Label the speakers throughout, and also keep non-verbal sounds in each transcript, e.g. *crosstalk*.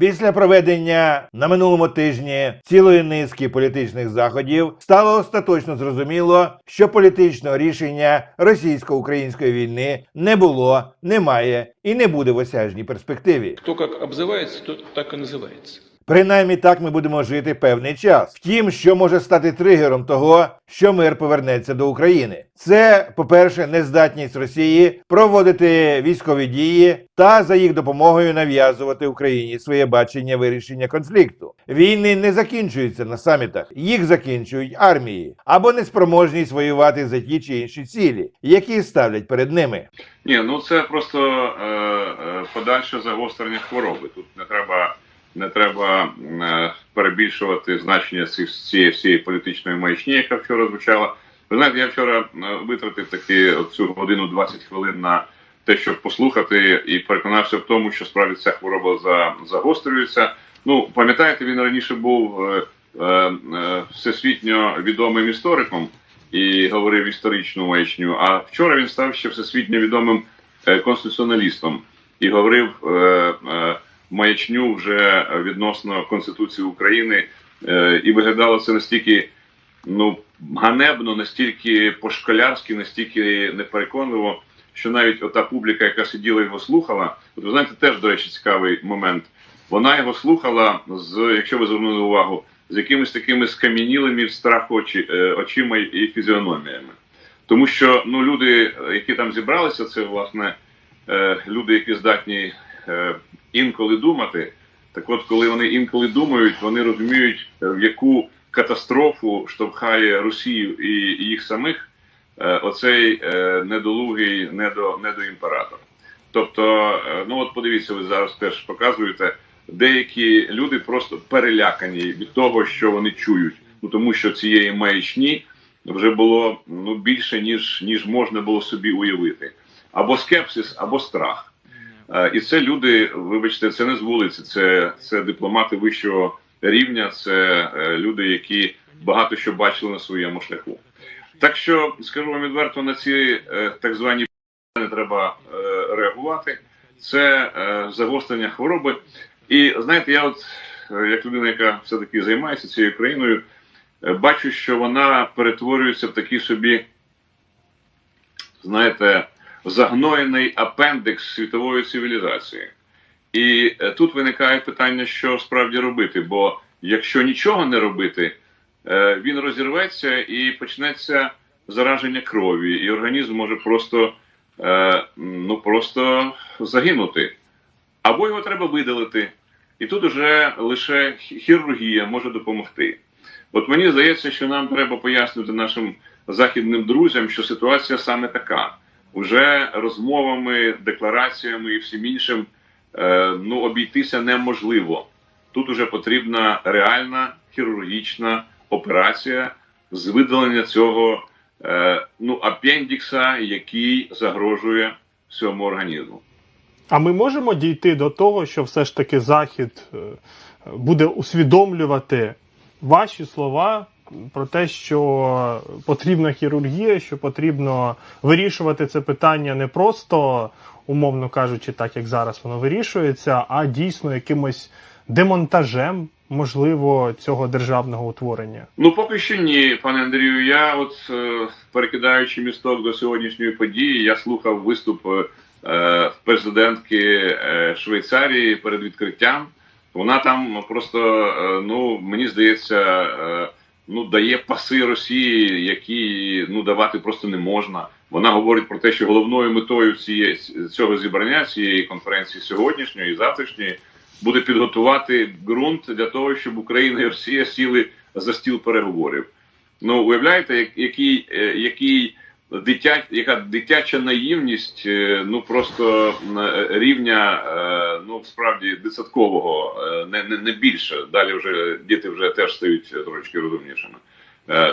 Speaker 1: Після проведення на минулому тижні цілої низки політичних заходів стало остаточно зрозуміло, що політичного рішення російсько-української війни не було, немає і не буде в осяжній перспективі.
Speaker 2: Хто как обзивається, то так і называется.
Speaker 1: Принаймні так ми будемо жити певний час. Втім, що може стати тригером того, що мир повернеться до України. Це, по-перше, нездатність Росії проводити військові дії та за їх допомогою нав'язувати Україні своє бачення вирішення конфлікту. Війни не закінчуються на самітах, їх закінчують армії або неспроможність воювати за ті чи інші цілі, які ставлять перед ними.
Speaker 3: Ні, ну це просто е, е, подальше загострення хвороби. Тут не треба, не треба е, перебільшувати значення цієї всієї політичної маячні, яка вчора звучала. Ви знаєте, я вчора е, витратив таки цю годину 20 хвилин на те, щоб послухати, і переконався в тому, що справді ця хвороба за, загострюється. Ну, пам'ятаєте, він раніше був е, всесвітньо відомим істориком і говорив історичну маячню. А вчора він став ще всесвітньо відомим конституціоналістом і говорив маячню вже відносно Конституції України. Е, і виглядало це настільки ну, ганебно, настільки по-школярськи, настільки непереконливо, що навіть ота публіка, яка сиділа його слухала, от ви знаєте, теж, до речі, цікавий момент. Вона його слухала з, якщо ви звернули увагу, з якимись такими скам'янілими в страх очі, е, очима і фізіономіями. Тому що ну, люди, е, які там зібралися, це власне люди, які здатні інколи думати. Так от, коли вони інколи думають, вони розуміють, е, в яку катастрофу штовхає Росію і їх самих е, оцей е, недолугий недо, недоімператор. Тобто, ну от подивіться, ви зараз теж показуєте, деякі люди просто перелякані від того, що вони чують. Ну тому що цієї маячні вже було ну більше ніж ніж можна було собі уявити, або скепсис, або страх. Е, І це люди, вибачте, це не з вулиці, це, це дипломати вищого рівня, це е, люди, які багато що бачили на своєму шляху. Так що скажу вам відверто, на ці е, так звані не треба реагувати. Це загострення хвороби. І знаєте, я, от як людина, яка все таки займається цією країною, бачу, що вона перетворюється в такий собі, знаєте, загноєний апендикс світової цивілізації. І е, тут виникає питання, що справді робити. Бо якщо нічого не робити, е, він розірветься і почнеться зараження крові, і організм може просто, е, ну, просто загинути. Або його треба видалити. І тут уже лише хірургія може допомогти. От мені здається, що нам треба пояснити нашим західним друзям, що ситуація саме така. Уже розмовами, деклараціями і всім іншим е, ну, обійтися неможливо. Тут уже потрібна реальна хірургічна операція з видалення цього е, ну, апендікса, який загрожує всьому організму.
Speaker 4: А ми можемо дійти до того, що все ж таки Захід е, буде усвідомлювати ваші слова про те, що потрібна хірургія, що потрібно вирішувати це питання не просто, умовно кажучи, так як зараз воно вирішується, а дійсно якимось демонтажем, можливо, цього державного утворення.
Speaker 3: Ну, поки що ні, пане Андрію. Я, от е, перекидаючи місток до сьогоднішньої події, я слухав виступ е, президентки е, Швейцарії перед відкриттям. Вона там просто, е, ну мені здається, е, ну дає паси Росії, які ну давати просто не можна. Вона говорить про те, що головною метою цієї цього зібрання, цієї конференції сьогоднішньої і завтрашньої буде підготувати ґрунт для того, щоб Україна і Росія сіли за стіл переговорів. Ну уявляєте, як- який, е, який дитя, яка дитяча наївність, е, ну просто е, рівня, е, ну справді десяткового, не, не, не більше. Далі вже діти вже теж стають трошки розумнішими.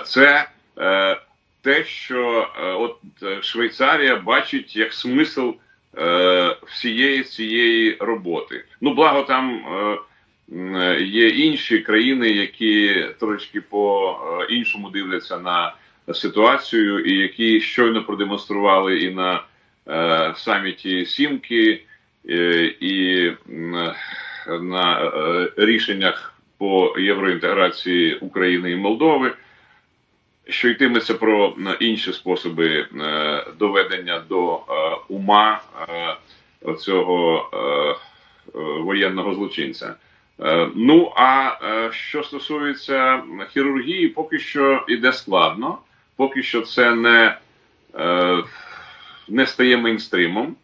Speaker 3: Це те, що от Швейцарія бачить як смисл всієї цієї роботи. Ну, благо там є інші країни, які трошки по іншому дивляться на ситуацію, і які щойно продемонстрували і на е, саміті Сімки, е, і м, на е, рішеннях по євроінтеграції України і Молдови, що йтиметься про е, інші способи е, доведення до е, ума е, цього е, е, воєнного злочинця. Е, Ну а е, що стосується хірургії, поки що йде складно, поки що це не, е, не стає мейнстрімом.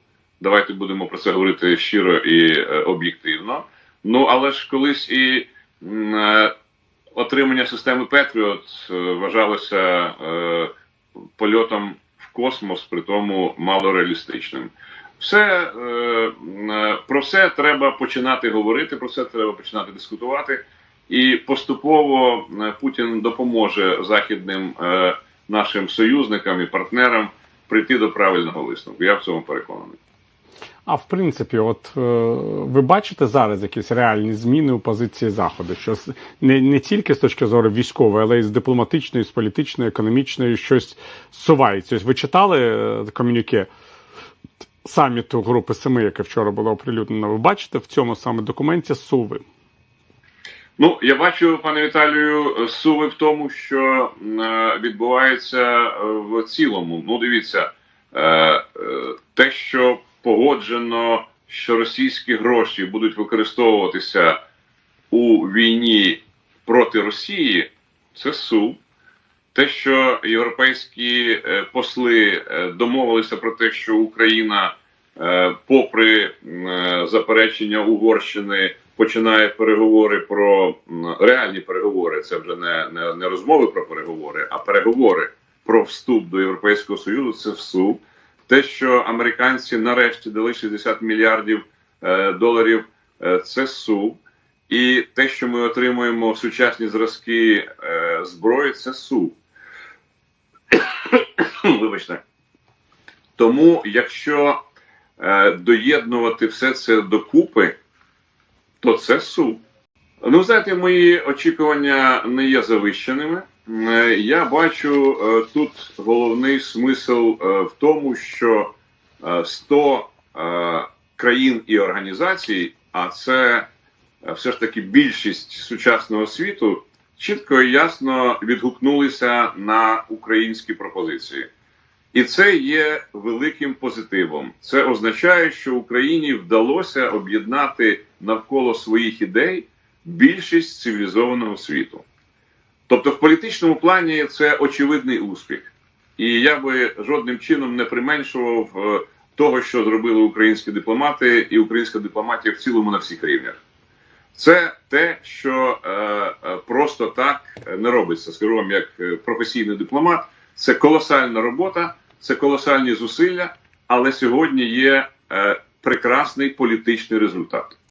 Speaker 3: Давайте будемо про це говорити щиро і е, об'єктивно. Ну але ж колись і е, отримання системи Петріот вважалося польотом в космос, при тому малореалістичним. Все про все треба починати говорити, про це треба починати дискутувати. І поступово Путін допоможе західним нашим союзникам і партнерам прийти до правильного висновку. Я в цьому переконаний.
Speaker 5: А в принципі, от е, ви бачите зараз якісь реальні зміни у позиції Заходу, що не, не тільки з точки зору військової, але й з дипломатичної, з політичної, економічної щось сувається. Ось ви читали е, комюніке саміту Групи Семи, яке вчора було оприлюднено. Ви бачите в цьому саме документі суви?
Speaker 3: Ну, я бачу, пане Віталію, суви в тому, що е, відбувається е, в цілому. Ну, дивіться, е, те, що погоджено, що російські гроші будуть використовуватися у війні проти Росії, це сув. Те, що європейські посли домовилися про те, що Україна, попри заперечення Угорщини, починає переговори про реальні переговори. Це вже не, не, не розмови про переговори, а переговори про вступ до Європейського Союзу. Це вступ. Те, що американці нарешті дали 60 мільярдів е, доларів, е, це сув. І те, що ми отримуємо сучасні зразки е, зброї, це сув. *coughs* Вибачте. Тому, якщо е, доєднувати все це докупи, то це суд. Ну, знаєте, мої очікування не є завищеними. Е, Я бачу е, тут головний смисл е, в тому, що е, 100 е, країн і організацій, а це все ж таки більшість сучасного світу, чітко і ясно відгукнулися на українські пропозиції. І це є великим позитивом. Це означає, що Україні вдалося об'єднати навколо своїх ідей більшість цивілізованого світу. Тобто, в політичному плані це очевидний успіх. І я би жодним чином не применшував е, того, що зробили українські дипломати і українська дипломатія в цілому на всіх рівнях. Це те, що е, е, просто так не робиться. Скажу вам, як е, професійний дипломат, це колосальна робота, це колосальні зусилля, але сьогодні є е, прекрасний політичний результат.